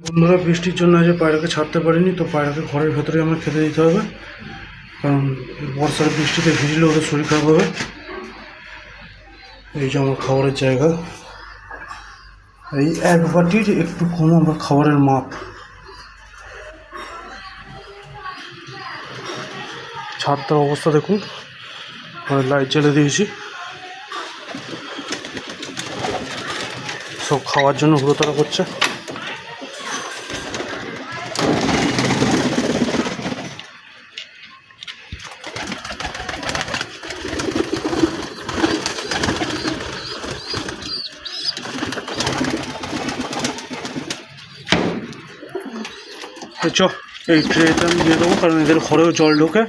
বন্ধুরা, বৃষ্টির জন্য আজ পায়রাকে ছাড়তে পারিনি, তো পায়রাকে ঘরের ভেতরে আমার খেতে দিতে হবে। কারণ বর্ষার বৃষ্টিতে ভিজলে ওদের শরীর খারাপ হবে। এই যে আমার খাবারের জায়গা। এই এক বাটির একটু কম আমার খাবারের মাপ। ছাদটার অবস্থা দেখুন। মানে লাইট জ্বেলে দিয়েছি। সব খাওয়ার জন্য হুড়োতাড়া করছে। তো চ এই ট্রেটা আমি দিয়ে দেবো, কারণ এদের ঘরেও জল ঢোকে।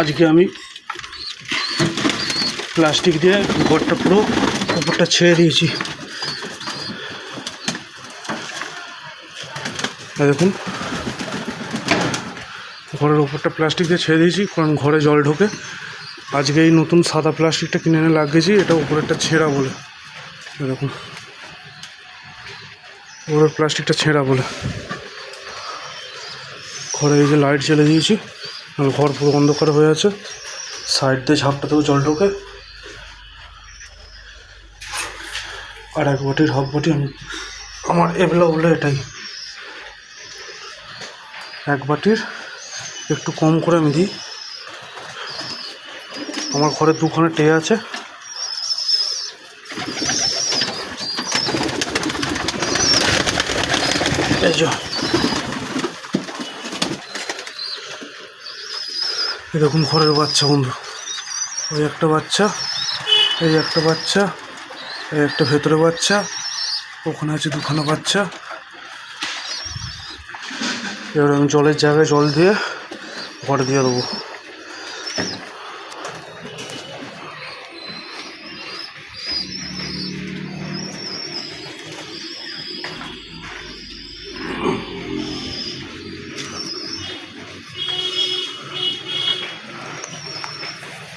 আজকে আমি প্লাস্টিক দিয়ে ঘরটা পুরো উপরটা ছেড়ে দিয়েছি। দেখুন, ঘরের উপরটা প্লাস্টিক দিয়ে ছেড়ে দিয়েছি, কারণ ঘরে জল ঢোকে। আজকে এই নতুন সাদা প্লাস্টিকটা কিনে এনে লাগিয়েছি, এটা উপরেরটা ছেঁড়া বলে। দেখুন, উপরের প্লাস্টিকটা ছেঁড়া বলে। ঘরে এই যে লাইট জ্বেলে দিয়েছি ঘর পুরো অন্ধকার হয়ে আছে। সাইড দিয়ে ঝাপটাতেও জল ঢোকে। আর এক বাটির হাফ বাটি, আমি আমার এবলা বলে এটাই। এক বাটির একটু কম করে আমি দিই। আমার ঘরে দুখানে টে আছে। এই এরকম ঘরের বাচ্চা, বন্ধু। ওই একটা বাচ্চা, এই একটা বাচ্চা, এই একটা ভেতরে বাচ্চা, ওখানে আছে দুখানা বাচ্চা। এবার আমি জলের জায়গায় জল দিয়ে ঘরে দিয়ে দেবো।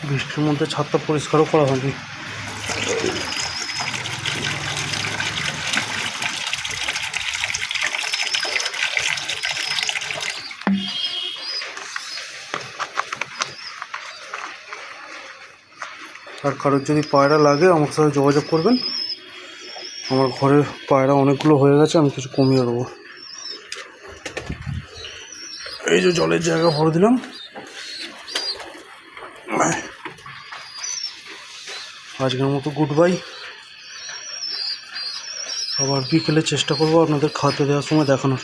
বৃষ্টির মধ্যে ছাদটা পরিষ্কারও করা হয়নি। আর কারোর যদি পায়রা লাগে, আমার সাথে যোগাযোগ করবেন। আমার ঘরে পায়রা অনেকগুলো হয়ে গেছে, আমি কিছু কমিয়ে দেবো। এই যে জলের জায়গা ভরে দিলাম। আজকের মতো গুড বাই আবার বিকেলে চেষ্টা করব আপনাদের খাতে দেওয়ার সময় দেখানোর।